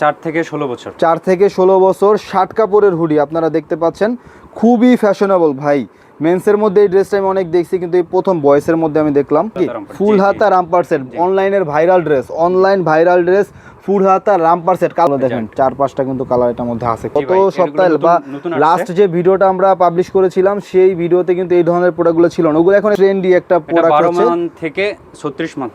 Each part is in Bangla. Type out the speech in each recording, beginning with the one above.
চার থেকে ষোলো বছর। চার থেকে ষোলো বছর ষাট কাপড়ের হুডি আপনারা দেখতে পাচ্ছেন। খুবই ফ্যাশনেবল ভাই। মেন্সের মধ্যে এই ড্রেসটা আমি অনেক দেখছি কিন্তু এই প্রথম বয়েসের মধ্যে আমি দেখলাম। ফুল। হাতা রামপার সেট অনলাইনের viral dress online viral dress full হাতা রামপার সেট কালো দেখেন চার পাঁচটা কিন্তু কালার এটার মধ্যে আছে। কত ভাই, সপ্তাহে বা লাস্ট যে ভিডিওটা আমরা পাবলিশ করেছিলাম সেই ভিডিওতে কিন্তু এই ধরনের প্রোডাক্টগুলো ছিল না। ওগুলো এখন ট্রেন্ডি একটা প্রোডাক্ট হচ্ছে। থেকে ছত্রিশ মান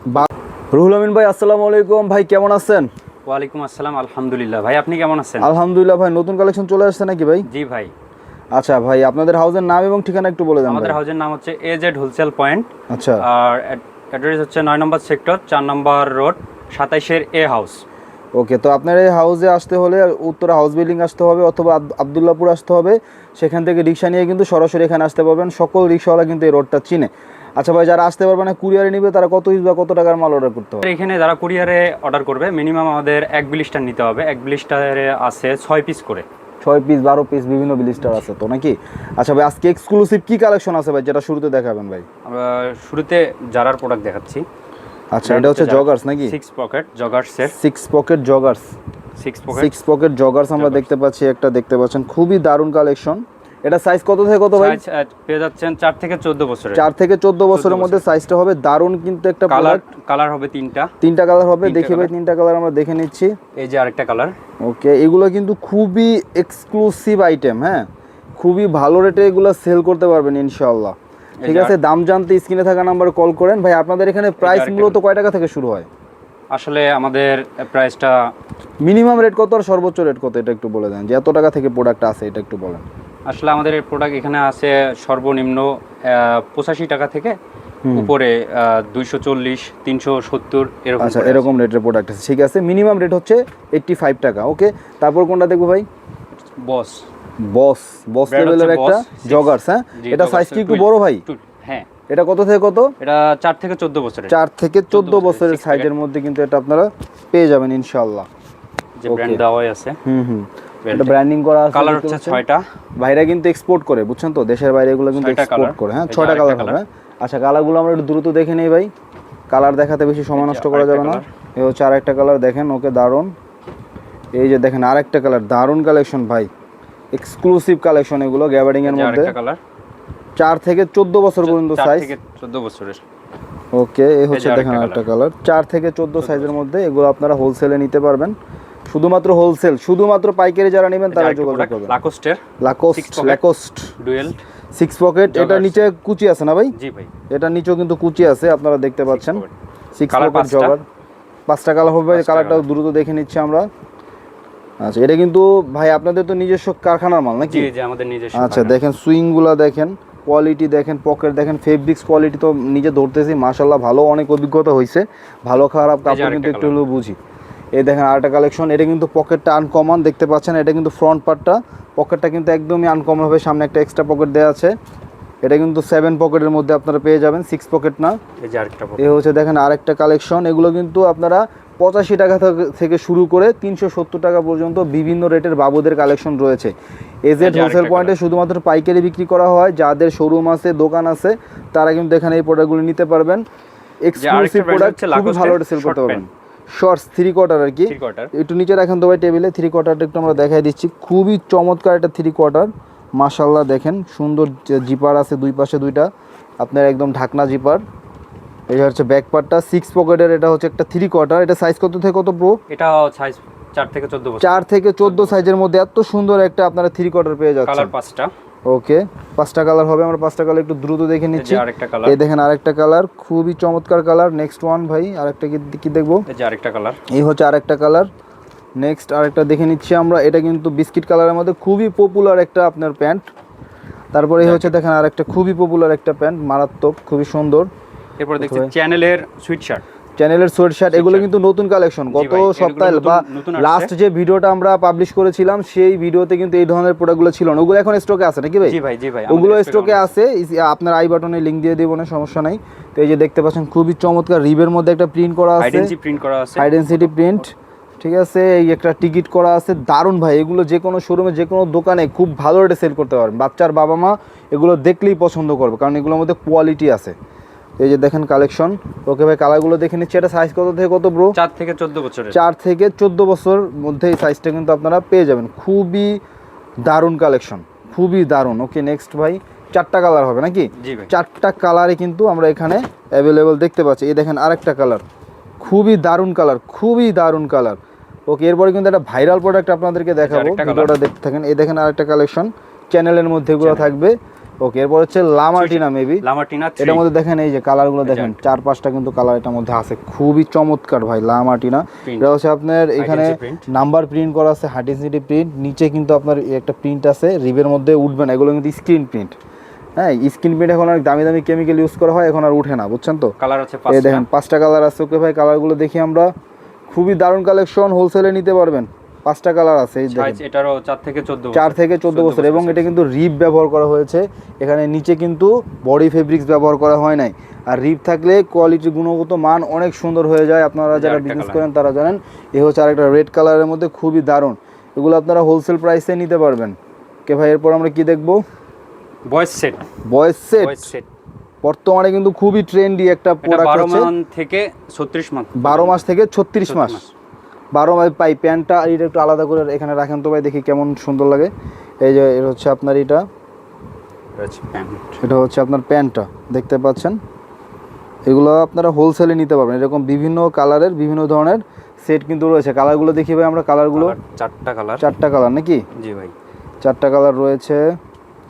রুহুল আমিন ভাই আসসালামু আলাইকুম। ভাই কেমন আছেন? ওয়ালাইকুম আসসালাম আলহামদুলিল্লাহ। ভাই আপনি কেমন আছেন? আলহামদুলিল্লাহ ভাই নতুন কালেকশন চলে আসছে নাকি ভাই? জি ভাই। আচ্ছা ভাই আপনাদের হাউসের নাম এবং ঠিকানা একটু বলে দেন আমাদের। হাউজের নাম হচ্ছে এ জেড হোলসেল পয়েন্ট আচ্ছা। আর অ্যাড্রেস হচ্ছে নয় নম্বর সেক্টর চার নম্বর রোড সাতাইশের এ হাউস ওকে তো আপনার এই হাউসে আসতে হলে উত্তরা হাউস বিল্ডিং আসতে হবে অথবা আব- আবদুল্লাপুর আসতে হবে। সেখান থেকে রিক্সা নিয়ে কিন্তু সরাসরি এখানে আসতে পারবেন। সকল রিক্সাওয়ালা কিন্তু এই রোডটা চিনে। আচ্ছা ভাই যারা আসতে পারবে না কুরিয়ারে নিবে তারা কত ইউজ বা কত টাকার মাল অর্ডার করতে হবে এখানে যারা কুরিয়ারে অর্ডার করবে মিনিমাম আমাদের এক বিলিস্টার নিতে হবে। এক বিলিস্টারে আছে ছয় পিস করে। ছয় পিস বারো পিস বিভিন্ন বিলিস্টার আছে তো নাকি? আচ্ছা ভাই আজকে এক্সক্লুসিভ কি কালেকশন আছে ভাই যেটা শুরুতে দেখাবেন ভাই? আমরা শুরুতে জারার প্রোডাক্ট দেখাচ্ছি। আচ্ছা এটা হচ্ছে জগার্স নাকি? Six pocket jogger set six pocket joggers six pocket six pocket joggers আমরা দেখতে পাচ্ছি একটা দেখতে পাচ্ছেন খুবই দারুণ কালেকশন এটা সাইজ কত থেকে কত ভাই? পেয়ে যাচ্ছেন চার থেকে চোদ্দ বছরের। চার থেকে চোদ্দ বছরের মধ্যে সাইজটা হবে দারুণ কিন্তু একটা কালার কালার হবে তিনটা। তিনটা কালার হবে। দেখি ভাই তিনটা কালার আমরা দেখে নিচ্ছি। এই যে আরেকটা কালার ওকে এগুলো কিন্তু খুবই এক্সক্লুসিভ আইটেম হ্যাঁ? খুবই ভালো রেটে এগুলো সেল করতে পারবেন ইনশাআল্লাহ। ঠিক আছে দাম জানতে স্ক্রিনে থাকা নাম্বারে কল করেন। ভাই আপনাদের এখানে প্রাইস মূলত কয় টাকা থেকে শুরু হয়? আসলে আমাদের প্রাইসটা মিনিমাম রেট কত আর সর্বোচ্চ রেট কত? এটা একটু বলে দেন। যে এত টাকা থেকে প্রোডাক্ট আছে এটা একটু বলেন। আসলে আমাদের প্রোডাক্ট এখানে আছে সর্বনিম্ন পঁচাশি টাকা থেকে উপরে দুইশো চল্লিশ তিনশো সত্তর এরকম আচ্ছা এরকম রেটের প্রোডাক্ট আছে। ঠিক আছে মিনিমাম রেট হচ্ছে এইট্টি ফাইভ টাকা ওকে তারপর কোনটা দেখব ভাই? বস বস বস লেভেলের একটা জগার্স হ্যাঁ? এটা সাইজ কি একটু বড় ভাই? হ্যাঁ। এটা কত থেকে কত? এটা চার থেকে চোদ্দ বছরের। চার থেকে চোদ্দ বছরের, সাইজের মধ্যে কিন্তু এটা আপনারা পেয়ে যাবেন ইনশাল্লাহ যে. ব্র্যান্ড দেওয়াই আছে। হুম হুম। এটা ব্র্যান্ডিং করা আছে কালার হচ্ছে পাচ্ছেন। ছয়টা। ভাইরা কিন্তু এক্সপোর্ট করে বুঝছেন তো? দেশের বাইরে এগুলো কিন্তু এক্সপোর্ট করে হ্যাঁ এই যে ছয়টা আরেকটা কালার হবে হ্যাঁ? আচ্ছা কালারগুলো আমরা একটু দ্রুত দেখে নেই ভাই। কালার দেখাতে বেশি সময় নষ্ট করা যাবে না। এই হচ্ছে আরেকটা কালার দেখেন ওকে দারুণ। এই যে দেখেন আরেকটা কালার দারুণ কালেকশন ভাই। এক্সক্লুসিভ কালেকশন এগুলো গ্যাবার্ডিং এর মধ্যে। চার থেকে চোদ্দ বছর পর্যন্ত সাইজ চোদ্দ বছরের। ওকে এই হচ্ছে দেখেন আরেকটা কালার চার থেকে চোদ্দ সাইজের মধ্যে এগুলো আপনারা হোলসেলে নিতে পারবেন। শুধুমাত্র হোলসেল শুধুমাত্র পাইকারি যারা নেবেন তারা যোগাযোগ করবেন লাকোস্টের Lacoste. Lacoste dual six pocket এটা নিচে কুচি আছে না ভাই জি ভাই এটা নিচেও কিন্তু কুচি আছে আপনারা দেখতে পাচ্ছেন। Six pocket. জগার পাঁচটা কালার হবে পাঁচটা কালারটা দ্রুত দেখে নিচ্ছি আমরা আচ্ছা এটা কিন্তু ভাই আপনাদের তো নিজস্ব কারখানার মাল নাকি জি জি আমাদের নিজস্ব আচ্ছা। দেখেন সুইংগুলা দেখেন কোয়ালিটি দেখেন পকেট দেখেন ফেব্রিক্স কোয়ালিটি তো নিজে ধরতেছি মাশাল্লাহ ভালো অনেক অভিজ্ঞতা হয়েছে ভালো খারাপ কাপড় কিন্তু একটু। হলেও বুঝি এই দেখেন আরেকটা কালেকশন এটা কিন্তু পকেটটা আনকমন দেখতে পাচ্ছেন এটা কিন্তু ফ্রন্ট পার্টটা পকেটটা কিন্তু একদমই আনকমন হবে সামনে একটা এক্সট্রা পকেট দেওয়া আছে। এটা কিন্তু সেভেন পকেটের মধ্যে আপনারা পেয়ে যাবেন সিক্স পকেট না। এই হচ্ছে দেখেন আরেকটা কালেকশন এগুলো কিন্তু আপনারা পঁচাশি টাকা থেকে- শুরু করে তিনশো সত্তর টাকা পর্যন্ত বিভিন্ন রেটের বাবুদের কালেকশন রয়েছে। এজেড হোলসেল পয়েন্টে শুধুমাত্র পাইকারি বিক্রি করা হয় যাদের শোরুম আছে দোকান আছে তারা কিন্তু এখানে এই প্রোডাক্টগুলো নিতে পারবেন। এক্সক্লুসিভ প্রোডাক্ট খুবই ভালো সেল করতে পারবেন। শর্টস থ্রি কোয়ার্টার আর কি। একটু নিচে রাখেন তো ভাই টেবিলে থ্রি কোয়ার্টারটা একটু আমরা দেখাই দিচ্ছি। খুবই চমৎকার একটা থ্রি কোয়ার্টার মাশাল্লাহ দেখেন সুন্দর জিপার আছে দুই পাশে দুইটা। আপনার একদম ঢাকনা জিপার এই হচ্ছে ব্যাক পার্টটা সিক্স পকেটের এটা হচ্ছে একটা থ্রি কোয়ার্টার এটা সাইজ কত থেকে কত প্রো এটা সাইজ চার থেকে চোদ্দ চার থেকে চোদ্দ সাইজের মধ্যে এত সুন্দর একটা আপনারা থ্রি কোয়ার্টার পেয়ে যাচ্ছেন। কালার পাঁচটা ওকে পাঁচটা কালার হবে আমরা পাঁচটা কালার একটু দ্রুত দেখে নিচ্ছি। আরেকটা কালার। এই দেখেন আরেকটা কালার খুবই চমৎকার কালার নেক্সট ওয়ান ভাই আরেকটা কি কি দেখব? এই যে আরেকটা কালার। এই হচ্ছে আরেকটা কালার। নেক্সট আরেকটা দেখে নিচ্ছি আমরা এটা কিন্তু বিস্কিট কালারের মধ্যে খুবই পপুলার একটা আপনার প্যান্ট। তারপরে এই হচ্ছে দেখেন আরেকটা খুবই পপুলার একটা প্যান্ট মারাত্মক খুবই সুন্দর। এরপর দেখছি চ্যানেলের সুইট শার্ট চ্যানেলের সোয়েট শার্ট এগুলো কিন্তু নতুন কালেকশন গত সপ্তাহে বা লাস্ট যে ভিডিওটা আমরা পাবলিশ করেছিলাম সেই ভিডিওতে কিন্তু এই ধরনের প্রোডাক্টগুলো ছিল না। ওগুলো এখন স্টকে আছে নাকি ভাই? জি ভাই জি ভাই ওগুলো স্টকে আছে। আপনার আই বাটনে লিংক দিয়ে দিব না সমস্যা নাই। তো এই যে দেখতে পাচ্ছেন খুবই চমৎকার রিবের মধ্যে একটা প্রিন্ট করা আছে। প্রিন্ট করা আছে। আইডেন্সিটি প্রিন্ট ঠিক আছে এই একটা টিকিট করা আছে। দারুণ ভাই এগুলো যে কোনো শোরুমে যে কোনো দোকানে খুব ভালো রেটে সেল করতে পারবেন। বাচ্চার বাবা মা এগুলো দেখলেই পছন্দ করবে কারণ এগুলোর মধ্যে কোয়ালিটি আছে। এই যে দেখেন কালেকশন। ওকে ভাই কালারগুলো দেখে নিচ্ছি। এটা সাইজ কত থেকে কত ব্রো চার থেকে চোদ্দ বছর চার থেকে চোদ্দ বছর মধ্যে এই সাইজটা কিন্তু আপনারা পেয়ে যাবেন। খুবই দারুণ কালেকশন। খুবই দারুণ। ওকে নেক্সট ভাই চারটা কালার হবে নাকি? চারটা কালারে কিন্তু আমরা এখানে অ্যাভেলেবল দেখতে পাচ্ছি। এই দেখেন আরেকটা কালার খুবই দারুণ কালার খুবই দারুণ কালার ওকে এরপরে কিন্তু একটা ভাইরাল প্রোডাক্ট আপনাদেরকে দেখাবো। ভিডিওটা দেখতে থাকেন। এই দেখেন আরেকটা কালেকশন চ্যানেলের মধ্যে এগুলো থাকবে। ওকে এরপর হচ্ছে লামার্টিনা মেবি লামাটিনা এটার মধ্যে দেখেন এই যে কালারগুলো দেখেন চার পাঁচটা কিন্তু কালার এটার মধ্যে আছে। খুবই চমৎকার ভাই লামার্টিনা Print। এটা হচ্ছে আপনার এখানে নাম্বার প্রিন্ট করা আছে হার্টিসিটি প্রিন্ট নিচে কিন্তু আপনার একটা প্রিন্ট আছে রিবের মধ্যে উঠবে না এগুলো কিন্তু স্ক্রিন প্রিন্ট হ্যাঁ স্ক্রিন প্রিন্ট এখন অনেক দামি দামি কেমিক্যাল ইউজ করা হয় এখন আর উঠে না বুঝছেন তো? কালার আছে এই দেখেন পাঁচটা কালার আছে ওকে ভাই কালারগুলো দেখি আমরা। খুবই দারুণ কালেকশন হোলসেলে নিতে পারবেন। পাঁচটা কালার আছে এই দেখেন। সাইজ এটারও চার থেকে চোদ্দ চার থেকে চোদ্দ বছর এবং এটা কিন্তু রিপ ব্যবহার করা হয়েছে। এখানে নিচে কিন্তু বডি ফেব্রিক্স ব্যবহার করা হয় নাই। আর রিপ থাকলে কোয়ালিটি গুণগত মান অনেক সুন্দর হয়ে যায়। আপনারা যারা বিজনেস করেন তারা জানেন এ হচ্ছে আরেকটা রেড কালারের মধ্যে খুবই দারুণ। এগুলো আপনারা হোলসেল প্রাইসে নিতে পারবেন। কে ভাই এরপর আমরা কি দেখব? Boys set boys set set বর্তমানে কিন্তু খুবই ট্রেন্ডি একটা প্রোডাক্ট বারো হচ্ছে মান থেকে ছত্রিশ মান বারো মাস থেকে ছত্রিশ মাস। মাস। বারো মাস পাই প্যান্টটা আর এটা একটু আলাদা করে এখানে রাখেন তো ভাই দেখি কেমন সুন্দর লাগে। এই যে এটা হচ্ছে আপনার এটা। এটা হচ্ছে আপনার প্যান্টটা দেখতে পাচ্ছেন? এগুলো আপনারা হোলসেলে নিতে পারবেন। এরকম বিভিন্ন কালারের বিভিন্ন ধরনের সেট কিন্তু রয়েছে। কালারগুলো দেখি ভাই আমরা কালারগুলো চারটা কালার চারটা কালার নাকি? জি ভাই। চারটা কালার রয়েছে।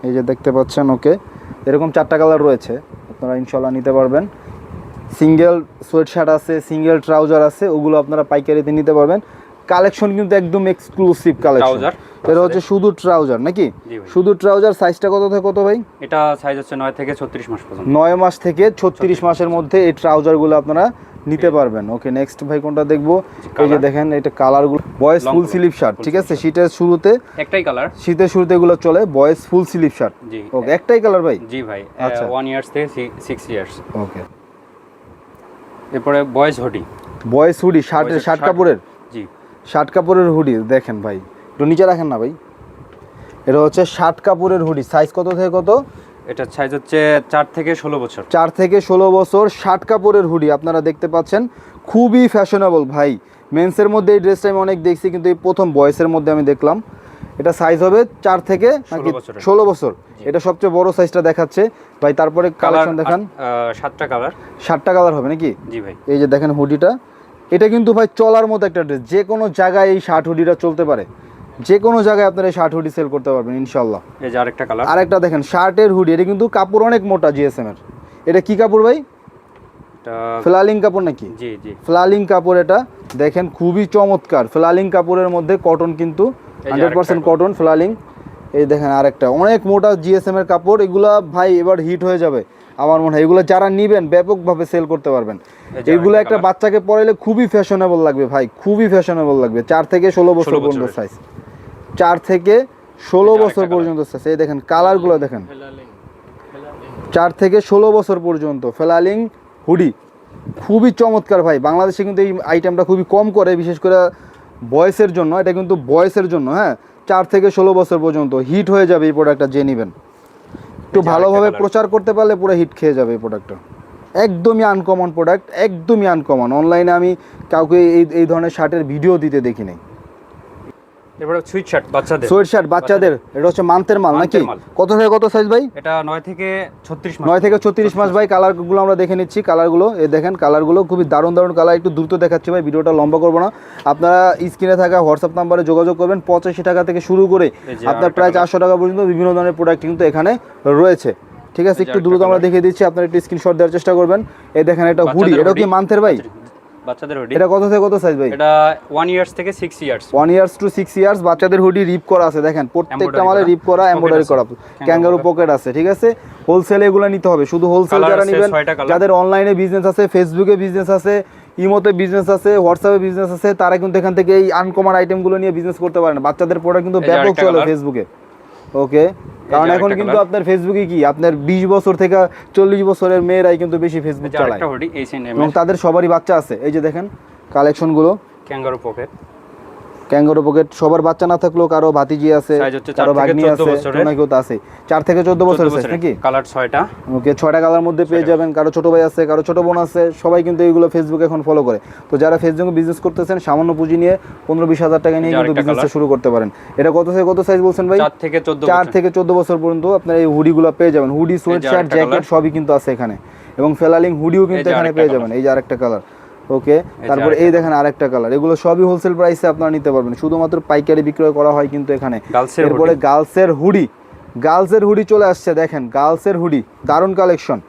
এই যে দেখতে পাচ্ছেন ওকে এরকম চারটা কালার রয়েছে। আপনারা ইনশাল্লাহ নিতে পারবেন। সিঙ্গেল সোয়েট শার্ট আছে সিঙ্গেল ট্রাউজার আছে ওগুলো আপনারা পাইকারিতে নিতে পারবেন। কালেকশন কিন্তু একদম এক্সক্লুসিভ কালেকশন। এটা হচ্ছে শুধু ট্রাউজার নাকি? শুধু ট্রাউজার সাইজটা কত থেকে কত ভাই? এটা সাইজ হচ্ছে নয় থেকে ছত্রিশ মাস পর্যন্ত। নয় মাস থেকে ছত্রিশ মাসের মধ্যে এই ট্রাউজারগুলো আপনারা নিতে পারবেন। ওকে নেক্সট ভাই কোনটা দেখব? এই যে দেখেন এটা কালারগুলো boys Long full sleeve shirt ঠিক আছে? শীতের শুরুতে একটাই কালার শীতের শুরুতে এগুলো চলে বয়েস ফুল স্লিভ শার্ট ওকে একটাই কালার ভাই? জি ভাই আচ্ছা। ওয়ান ইয়ার্স থেকে সিক্স ইয়ার্স ওকে এরপরে বয়েজ হুডি। বয়েজ হুডি শার্টের শার্ট কাপড়ের? জি। শার্ট কাপড়ের হুডি দেখেন ভাই। একটু নিচে রাখেন না ভাই। এটা হচ্ছে শার্ট কাপড়ের হুডি। সাইজ কত থেকে কত? এটার সাইজ হচ্ছে চার থেকে ষোলো বছর। চার থেকে ষোলো বছর শার্ট কাপড়ের হুডি। আপনারা দেখতে পাচ্ছেন খুবই ফ্যাশনেবল ভাই। মেন্সের মধ্যে এই ড্রেসটা আমি অনেক দেখছি কিন্তু এই প্রথম বয়সের মধ্যে আমি দেখলাম। এটা সাইজ হবে চার থেকে নাকি ষোলো বছর। এটা সবচেয়ে বড় সাইজটা দেখাচ্ছে। ভাই তারপরে কালেকশন দেখান। সাতটা কালার সাতটা কালার হবে নাকি? জি ভাই। এই যে দেখেন হুডিটা এটা কিন্তু ভাই চলার মতো একটা ড্রেস যে কোনো জায়গায় এই শার্ট হুডিটা চলতে পারে। যে কোনো জায়গায় আপনারা এই শার্ট হুডি সেল করতে পারবেন ইনশাল্লাহ এই যে আরেকটা কালার আরেকটা দেখেন শার্টের হুডি এটা কিন্তু কাপড় অনেক মোটা জিএসএম এর এটা কি কাপড় ভাই? এটা ফ্লালিং কাপড় নাকি? জি জি। ফ্লালিং কাপড় এটা। দেখেন খুবই চমৎকার। ফ্লালিং কাপড়ের মধ্যে কটন কিন্তু হান্ড্রেড পার্সেন্ট কটন ফ্লালিং। এই দেখেন আরেকটা। অনেক মোটা জিএসএম এর কাপড়। এগুলা ভাই এবার হিট হয়ে যাবে। আমার মনে হয় এগুলো যারা নিবেন ব্যাপকভাবে সেল করতে পারবেন। এগুলো একটা বাচ্চাকে পরাইলে খুবই ফ্যাশনেবল লাগবে ভাই। খুবই ফ্যাশনেবল লাগবে। চার থেকে ষোলো বছর পর্যন্ত সাইজ চার থেকে ষোলো বছর পর্যন্ত সাইজ এই দেখেন কালারগুলো দেখেন। চার থেকে ষোলো বছর পর্যন্ত। ফেলালিং হুডি। খুবই চমৎকার ভাই। বাংলাদেশে কিন্তু এই আইটেমটা খুবই কম করে বিশেষ করে বয়সের জন্য। এটা কিন্তু বয়সের জন্য হ্যাঁ? চার থেকে ষোলো বছর পর্যন্ত হিট হয়ে যাবে এই প্রোডাক্টটা যে নেবেন। একটু ভালোভাবে প্রচার করতে পারলে পুরো হিট খেয়ে যাবে এই প্রোডাক্টটা একদমই আনকমন প্রোডাক্ট একদমই আনকমন অনলাইনে আমি কাউকে এই এই ধরনের শার্টের ভিডিও দিতে দেখি নাই এবারে সুইট শার্ট বাচ্চাদের। সোয়েট শার্ট বাচ্চাদের। এটা হচ্ছে মান্থের মাল নাকি? কত থেকে কত সাইজ ভাই? এটা থেকে মাস। থেকে ছত্রিশ মাস ভাই কালারগুলো আমরা দেখে নিচ্ছি কালারগুলো এই দেখেন কালারগুলো খুবই দারুণ দারুণ কালার একটু দ্রুত দেখাচ্ছি ভাই ভিডিওটা লম্বা করব না। আপনারা স্ক্রিনে থাকা হোয়াটসঅ্যাপ নাম্বারে যোগাযোগ করবেন পঁচাশি টাকা থেকে শুরু করে আপনার প্রায় colour। চারশো টাকা পর্যন্ত বিভিন্ন ধরনের প্রোডাক্ট কিন্তু এখানে রয়েছে। ঠিক আছে একটু দ্রুত আমরা দেখিয়ে দিচ্ছি আপনারা একটু স্ক্রিনশট দেওয়ার চেষ্টা করবেন। এই দেখেন এটা হুডি এটা কি মান্থের ভাই? বাচ্চাদের হুডি এটা কত থেকে কত সাইজ ভাই? এটা ওয়ান ইয়ার্স থেকে six years one years to six years বাচ্চাদের হুডি রিপ করা আছে দেখেন প্রত্যেকটা মালে রিপ করা এমব্রয়ডারি করা। ক্যাঙ্গারু পকেট আছে ঠিক আছে? হোলসেলে এগুলো নিতে হবে শুধু হোলসেল যারা নেবেন যাদের অনলাইনে বিজনেস আছে ফেসবুকে বিজনেস আছে ইমোতে বিজনেস আছে হোয়াটসঅ্যাপে বিজনেস আছে তারা কিন্তু এখান থেকে এই আনকমন আইটেমগুলো নিয়ে বিজনেস করতে পারেন বাচ্চাদের প্রোডাক্ট কিন্তু ব্যাপক চলে ফেসবুকে ওকে কারণ এখন কিন্তু আপনার ফেসবুকে কি? আপনার বিশ বছর থেকে চল্লিশ বছরের মেয়েরাই কিন্তু বেশি ফেসবুক চালায়। এবং তাদের সবারই বাচ্চা আছে। এই যে দেখেন কালেকশনগুলো ক্যাঙ্গারু পকেট ক্যাঙ্গারো পকেট সবার বাচ্চা না থাকলেও কারও ভাতিজি আছে কারও ভাগ্নি আছে বছরের। কেউ আছে। চার থেকে চোদ্দ বছরের সাইজ নাকি? কালার ছয়টা। ওকে ছয়টা কালার মধ্যে পেয়ে যাবেন কারও ছোট ভাই আছে কারও ছোট বোন আছে সবাই কিন্তু এইগুলো ফেসবুকে এখন ফলো করে। তো যারা ফেসবুকে বিজনেস করতেছেন সামান্য পুঁজি নিয়ে পনেরো বিশ হাজার টাকা নিয়ে কিন্তু বিজনেসটা শুরু করতে পারেন। এটা কত থেকে কত সাইজ বলছেন ভাই? চার থেকে চোদ্দ চার থেকে চোদ্দ বছর পর্যন্ত আপনার এই হুডিগুলো পেয়ে যাবেন। হুডি সোয়েট শার্ট জ্যাকেট সবই কিন্তু আছে এখানে। এবং ফেলালিং হুডিও কিন্তু এখানে পেয়ে যাবেন। এই যে আরেকটা কালার ওকে তারপর এই দেখেন আরেকটা কালার এগুলো সবই হোলসেল প্রাইসে আপনারা নিতে পারবেন। শুধুমাত্র পাইকারি বিক্রয় করা হয় কিন্তু এখানে। এরপরে গার্লসের হুডি গার্লসের হুডি চলে আসছে দেখেন গার্লসের হুডি দারুণ কালেকশন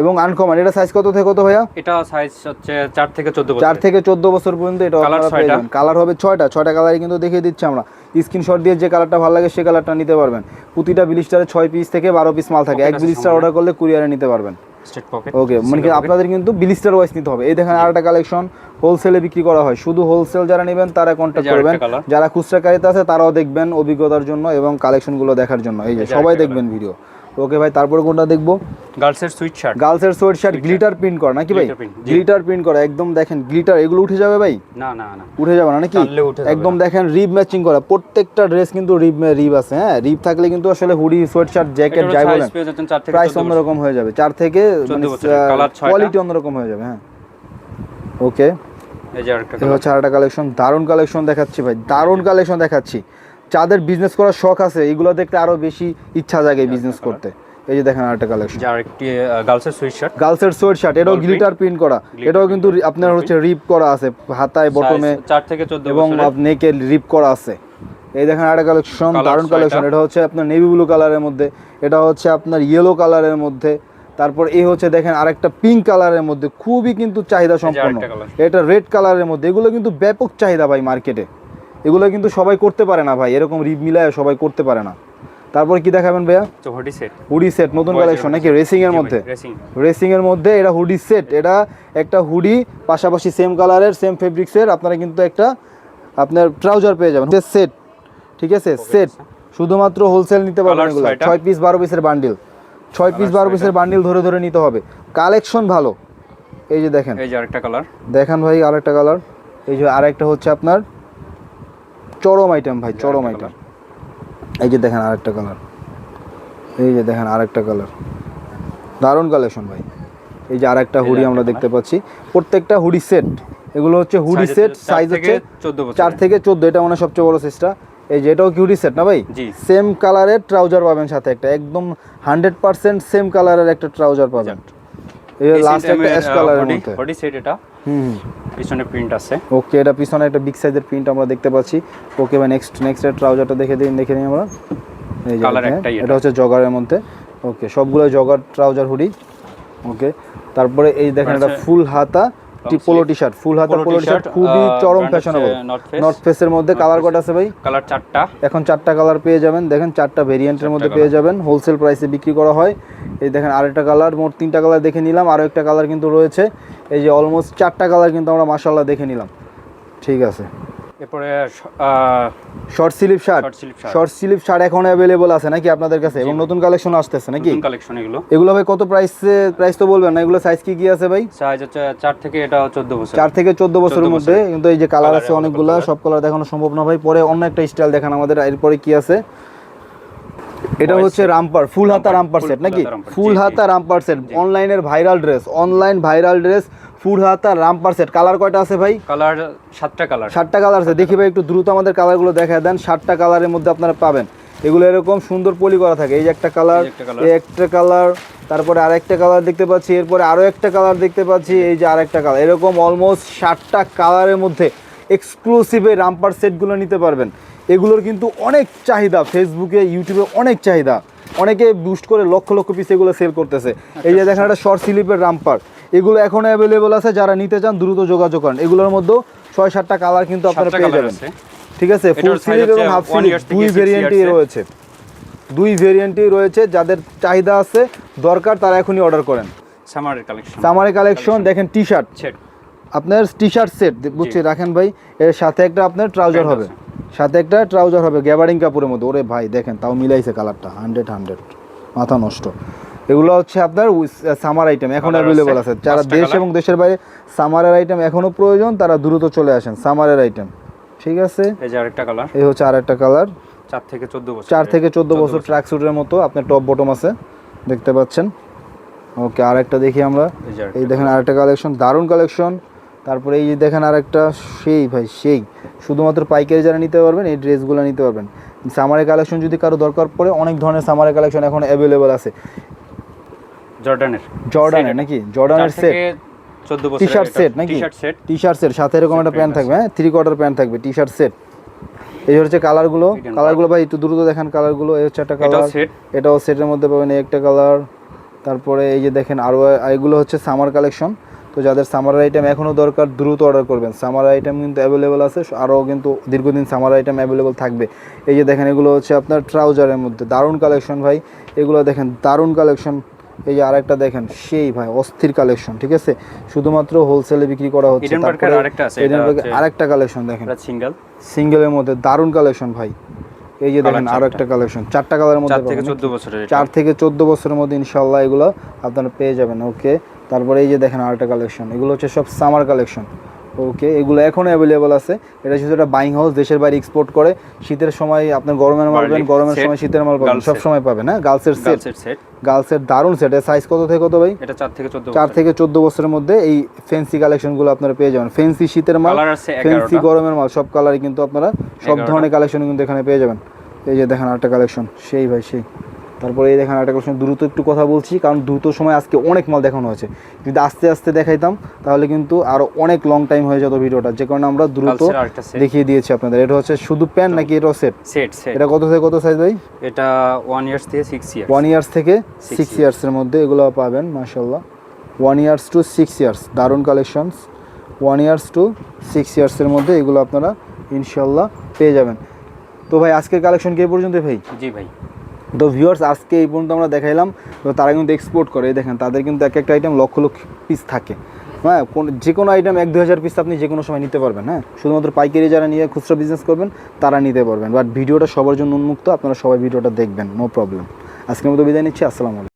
এবং আনকমন এটা সাইজ কত থেকে কত ভাইয়া? এটা সাইজ হচ্ছে চার থেকে চোদ্দ চার থেকে চোদ্দ বছর পর্যন্ত এটা আপনারা ছয়টা। কালার হবে ছয়টা। ছয়টা কালারই কিন্তু দেখিয়ে দিচ্ছি আমরা। স্ক্রিনশট দিয়ে যে কালারটা ভালো লাগে সে কালারটা নিতে পারবেন। প্রতিটা বিলিস্টারে ছয় পিস থেকে বারো পিস মাল থাকে। এক বিলিস্টার অর্ডার করলে কুরিয়ারে নিতে পারবেন। স্ট্রেট পকেট ওকে মানে আপনাদের কিন্তু বিলিস্টার ওয়াইজ নিতে হবে। এই দেখেন আরেকটা কালেকশন হোলসেলে বিক্রি করা হয়। শুধু হোলসেল যারা নেবেন তারা কন্ট্যাক্ট করবেন। যারা খুচরা কারিতা আছে তারাও দেখবেন অভিজ্ঞতার জন্য এবং কালেকশনগুলো দেখার জন্য। এই যে সবাই দেখবেন ভিডিও ওকে ভাই তারপরে কোনটা দেখব? গার্লসের সুইট শার্ট। গার্লসের সোয়েট শার্ট গ্লিটার প্রিন্ট করা নাকি ভাই। গ্লিটার প্রিন্ট করা একদম দেখেন গ্লিটার এগুলো উঠে যাবে ভাই? না না না। উঠে যাবে না নাকি? একদম দেখেন রিব ম্যাচিং করা প্রত্যেকটা ড্রেস কিন্তু রিব রিব আছে হ্যাঁ? রিব থাকলে কিন্তু আসলে হুডি সোয়েট শার্ট জ্যাকেট যাই বলেন প্রাইস 14 বছর। অন্যরকম হয়ে যাবে। চার থেকে 14 বছরের, colour কোয়ালিটি অন্যরকম হয়ে যাবে হ্যাঁ? ওকে এই যে আরেকটা আরেকটা কালেকশন দারুণ কালেকশন দেখাচ্ছি ভাই দারুণ কালেকশন দেখাচ্ছি। যাদের বিজনেস করার শখ আছে এগুলো দেখতে আরও বেশি ইচ্ছা জাগে বিজনেস করতে। এই যে দেখেন আরেকটা কালেকশন যে আরেকটি গার্লসের সুইট শার্ট গার্লসের সোয়েট শার্ট এটাও গ্লিটার প্রিন্ট করা। এটাও কিন্তু আপনার হচ্ছে রিপ করা আছে হাতায় বটমে চার থেকে চোদ্দ এবং বছরের। নেকে রিপ করা আছে। এই দেখেন আরেকটা কালেকশন দারুণ কালেকশন এটা হচ্ছে আপনার নেভি ব্লু কালারের মধ্যে। এটা হচ্ছে আপনার ইয়েলো কালারের মধ্যে। তারপর এই হচ্ছে দেখেন আরেকটা পিঙ্ক কালারের মধ্যে। খুবই কিন্তু চাহিদা সম্পন্ন এটা রেড কালারের মধ্যে। এগুলো কিন্তু ব্যাপক চাহিদা ভাই মার্কেটে এগুলো কিন্তু সবাই করতে পারে না ভাই এরকম রিপ মিলায় সবাই করতে পারে না। তারপর কি দেখাবেন ভাইয়া? চৌহটি সেট হুডি সেট নতুন কালেকশন নাকি রেসিং এর মধ্যে? রেসিং এর মধ্যে এটা হুডি সেট এটা একটা হুডি পাশাপাশি সেম কালারের সেম ফেব্রিক্সের আপনারা কিন্তু একটা আপনার ট্রাউজার পেয়ে যাবেন। সেট ঠিক আছে? সেট শুধুমাত্র হোলসেল নিতে পারবেন এগুলো। ছয় পিস বারো পিসের বান্ডিল ছয় পিস বারো। পিসের বান্ডিল ধরে ধরে নিতে হবে। কালেকশন ভালো। এই যে দেখেন। এই যে আরেকটা কালার দেখেন ভাই আরেকটা কালার এই যে আরেকটা হচ্ছে আপনার চরম আইটেম ভাই চরম আইটেম এই যে দেখেন আরেকটা কালার এই যে দেখেন আরেকটা কালার দারুণ কালেকশন ভাই। এই যে আরেকটা হুডি আমরা দেখতে পাচ্ছি। প্রত্যেকটা হুডি সেট এগুলো হচ্ছে হুডি সেট সাইজ হচ্ছে চার থেকে চোদ্দ এটা মানে সবচেয়ে বড় সাইজটা এই যে এটাও কি হুডি সেট না ভাই? সেম কালারের ট্রাউজার পাবেন সাথে একটা। একদম হান্ড্রেড পার্সেন্ট সেম কালারের একটা ট্রাউজার পাবেন। এই লাস্ট একটা অ্যাশ কালারের মধ্যে। হুম। পিছনে প্রিন্ট আছে। ওকে এটা পিছনে একটা বিগ সাইজের প্রিন্ট আমরা দেখতে পাচ্ছি। ওকে ভাই নেক্সট নেক্সট এর ট্রাউজারটা দেখে দিন দেখে নিই আমরা। এই দেখেন, একটাই এটা। হচ্ছে জগারের মধ্যে। ওকে সবগুলো জগার ট্রাউজার হুডি ওকে তারপরে এই দেখেন এটা ফুল হাতা পোলো টি শার্ট ফুল হাতা পোলো টি শার্ট খুবই চরম ফ্যাশনেবল। নর্থ ফেসের মধ্যে কালার কট আছে ভাই? কালার চারটা। এখন চারটা কালার পেয়ে যাবেন। দেখেন চারটা ভেরিয়েন্টের মধ্যে পেয়ে যাবেন। হোলসেল প্রাইসে বিক্রি করা হয়। এই দেখেন আরেকটা কালার মোট তিনটা কালার দেখে নিলাম। আরও একটা কালার কিন্তু রয়েছে। এই যে অলমোস্ট চারটা কালার কিন্তু আমরা মাসাল্লাহ দেখে নিলাম। ঠিক আছে। এরপরে short sleeve shirt. Short sleeve shirt এখন অ্যাভেলেবল আছে নাকি আপনাদের কাছে? এবং নতুন কালেকশন আসতেছে নাকি? নতুন কালেকশন এগুলো। এগুলো ভাই কত প্রাইস প্রাইস তো বলবেন না এগুলো সাইজ কি কি আছে ভাই? সাইজ হচ্ছে চার থেকে এটা চোদ্দ বছর চার থেকে চোদ্দ বছরের মধ্যে কিন্তু এই যে কালার আছে অনেকগুলা সব কালার দেখানো সম্ভব না ভাই। পরে অন্য একটা স্টাইল দেখান আমাদের এরপরে কি আছে? এটা হচ্ছে। রামপার ফুল হাতা রামপার সেট নাকি? ফুল। হাতা রামপার সেট অনলাইনের viral dress online viral dress full হাতা রামপার সেট কালার কয়টা আছে ভাই? কালার সাতটা কালার সাতটা কালার আছে। দেখি ভাই একটু দ্রুত আমাদের কালারগুলো দেখায় দেন। সাতটা কালারের মধ্যে আপনারা পাবেন। এগুলো এরকম সুন্দর পলি করা থাকে। এই যে একটা কালার এই একটা কালার তারপরে আরেকটা কালার দেখতে পাচ্ছি। এরপরে আরও একটা কালার দেখতে পাচ্ছি। এই যে আরেকটা কালার এরকম অলমোস্ট ষাটটা কালারের মধ্যে এক্সক্লুসিভ রামপার সেটগুলো নিতে পারবেন। এগুলোর কিন্তু অনেক চাহিদা ফেসবুকে ইউটিউবে অনেক চাহিদা। অনেকে বুস্ট করে লক্ষ লক্ষ পিস এগুলো সেল করতেছে। এই যে দেখেন একটা শর্ট স্লিপের রামপার এগুলো এখন অ্যাভেলেবল আছে যারা নিতে চান দ্রুত যোগাযোগ করেন। এগুলোর মধ্যেও ছয় সাতটা কালার কিন্তু আপনারা পেয়ে যাবেন। ঠিক আছে? ফুল স্লিভ এবং হাফ থেকে দুই ভেরিয়েন্টই রয়েছে। দুই ভেরিয়েন্টই রয়েছে যাদের চাহিদা আছে দরকার তারা এখনই অর্ডার করেন। সামারের কালেকশন সামারে কালেকশন দেখেন টি শার্ট আপনার টি শার্ট সেট বুঝছি রাখেন ভাই। এর সাথে একটা আপনার ট্রাউজার হবে। সাথে একটা ট্রাউজার হবে গ্যাবারিং কাপড়ের মধ্যে ওরে ভাই দেখেন তাও মিলাইছে কালারটা হান্ড্রেড হান্ড্রেড মাথা নষ্ট। এগুলো হচ্ছে আপনার সামার আইটেম এখন অ্যাভেলেবল আছে, যারা দেশ এবং দেশের বাইরে সামারের আইটেম এখনও প্রয়োজন তারা দ্রুত চলে আসেন সামারের আইটেম ঠিক আছে? এই যে আরেকটা কালার এই হচ্ছে আর একটা কালার চার থেকে চোদ্দ বছর চার থেকে চোদ্দ বছর ট্র্যাক স্যুটের মতো আপনার টপ বটম আছে। দেখতে পাচ্ছেন? ওকে আর একটা দেখি আমরা। এই দেখেন আরেকটা কালেকশন দারুণ কালেকশন তারপরে এই যে দেখেন আরেকটা সেই ভাই সেই। শুধুমাত্র পাইকারি যারা নিতে পারবেন এই ড্রেসগুলো নিতে পারবেন। সামারের কালেকশন যদি কারও দরকার পড়ে অনেক ধরনের সামারের কালেকশন এখন অ্যাভেলেবল আছে। জর্ডানের। জর্ডানের নাকি? জর্ডানের সেট টি শার্ট সেট নাকি? টি শার্ট সেট সাথে এরকম একটা প্যান্ট থাকবে হ্যাঁ? থ্রি কোয়ার্টার প্যান্ট থাকবে টি শার্ট সেট এই হচ্ছে কালারগুলো কালারগুলো ভাই একটু দ্রুত দেখেন কালারগুলো এই হচ্ছে একটা কালার এটাও সেটের মধ্যে পাবেন একটা কালার তারপরে এই যে দেখেন আরও এগুলো হচ্ছে সামার কালেকশন তো যাদের সামার আইটেম এখনও দরকার দ্রুত অর্ডার করবেন। সামার আইটেম কিন্তু অ্যাভেলেবেল আছে আরও কিন্তু দীর্ঘদিন সামার আইটেম অ্যাভেলেবেল থাকবে। এই যে দেখেন এগুলো হচ্ছে আপনার ট্রাউজারের মধ্যে। দারুণ কালেকশন ভাই। এগুলো দেখেন দারুণ কালেকশন এই যে আরেকটা দেখেন সেই ভাই অস্থির কালেকশন ঠিক আছে? শুধুমাত্র হোলসেলে বিক্রি করা হচ্ছে। আরেকটা কালেকশন দেখেন। সিঙ্গেল সিঙ্গেলের মধ্যে দারুণ কালেকশন ভাই। এই যে দেখেন আরও একটা কালেকশন চারটা কালারের মধ্যে চার থেকে চোদ্দ বছরের চার থেকে চোদ্দ বছরের মধ্যে ইনশাল্লাহ এগুলো আপনারা পেয়ে যাবেন ওকে তারপরে এই যে দেখেন আরেকটা কালেকশন এগুলো হচ্ছে সব সামার কালেকশন ওকে এগুলো এখনও অ্যাভেলেবল আছে। এটা শুধু একটা বাইং হাউস দেশের বাইরে এক্সপোর্ট করে। শীতের সময় আপনার গরমের মাল পাবেন গরমের সময় শীতের মাল পাবেন সব সময় পাবেন হ্যাঁ? গার্লসের সেট গার্লসের দারুণ সেট এর সাইজ কত থেকে কত ভাই? এটা চার থেকে চোদ্দ চার থেকে চোদ্দ বছরের মধ্যে এই ফেন্সি কালেকশনগুলো আপনারা পেয়ে যাবেন। ফেন্সি শীতের মাল ফেন্সি গরমের মাল সব কালারই কিন্তু আপনারা সব ধরনের কালেকশন কিন্তু এখানে পেয়ে যাবেন। এই যে দেখেন আরেকটা কালেকশন সেই ভাই সেই। তারপরে এই দেখেন আরেকটা কালেকশন দ্রুত একটু কথা বলছি কারণ দ্রুত সময় আজকে অনেক মাল দেখানো হয়েছে। যদি আস্তে আস্তে দেখাইতাম তাহলে কিন্তু আরও অনেক লং টাইম হয়ে যেত ভিডিওটা যে কারণে আমরা দ্রুত দেখিয়ে দিয়েছি আপনাদের। এটা হচ্ছে শুধু প্যান্ট নাকি এটা সেট সেট এটা কত থেকে কত সাইজ ভাই? এটা ওয়ান ইয়ার্স থেকে সিক্স ইয়ার ওয়ান ইয়ার্স থেকে সিক্স ইয়ার্সের মধ্যে এগুলো পাবেন মাশাল্লাহ one years to six years দারুণ collections one years to six ইয়ার্সের মধ্যে এগুলো আপনারা ইনশাল্লাহ পেয়ে যাবেন। তো ভাই আজকের কালেকশন কে পর্যন্ত ভাই? জি ভাই। তো ভিউয়ার্স আজকে এই পর্যন্ত আমরা দেখাইলাম। তো তারা কিন্তু এক্সপোর্ট করে দেখেন, তাদের কিন্তু এক একটা আইটেম লক্ষ লক্ষ পিস থাকে। হ্যাঁ কোন যে কোনো আইটেম এক দু হাজার পিস আপনি যে কোনো সময় নিতে পারবেন হ্যাঁ? শুধুমাত্র পাইকারি যারা নিয়ে খুচরা বিজনেস করবেন, তারা নিতে পারবেন। বাট ভিডিওটা সবার জন্য উন্মুক্ত, আপনারা সবাই ভিডিওটা দেখবেন নো প্রবলেম আজকের মতো বিদায় নিচ্ছি, আসসালামু আলাইকুম।